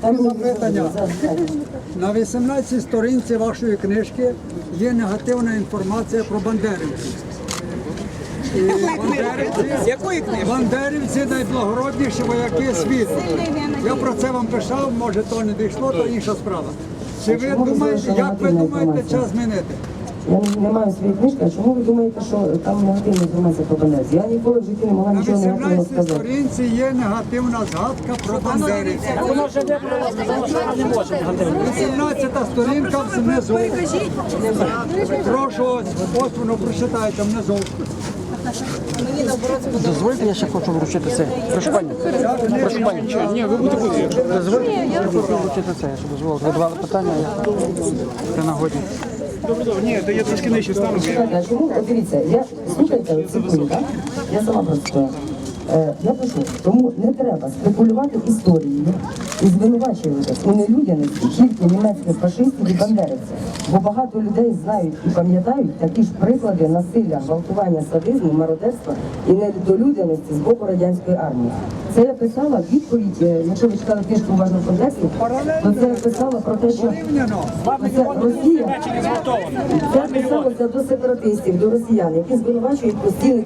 Коротке запитання. На 18 сторінці вашої книжки є негативна інформація про бандерівців. І бандерівці, Якої книжки? бандерівці найблагородніші вояки світу. Я про це вам писав, може то не дійшло, то інша справа. Чи ви думаєте, як ви думаєте час змінити? Я не, не маю своєї книжки, а чому ви думаєте, що там негативна інформація про Бандерці? Я ніколи в житті не могла На нічого негативного 18 сказати. сторінці є негативна згадка про бандерівців. Воно вже вибралося, тому що ми не можемо. 18 сторінка внизу. Прошу, ось, ось воно прочитайте внизу. Дозвольте, я ще хочу вручити це. Прошу пані. Прошу пані. Ні, ви будете будете. Дозвольте, я хочу вручити це, якщо дозволите. Ви давали питання, я при нагоді. Ні, то я трошки нижче стану. а дивіться, я, слухайте? Я сама прочитаю. Е, я тому не треба спекулювати історією і звинувачувати у нелюдяності тільки німецьких фашистів і бандерівців. Бо багато людей знають і пам'ятають такі ж приклади насилля, гвалтування, садизму, мародерства і недолюдяності з боку радянської армії. Це я писала відповідь, е, якщо ви читали книжку уважно в контексті, то це я писала про те, що це Росія це писалося до сепаратистів, до росіян, які звинувачують постійно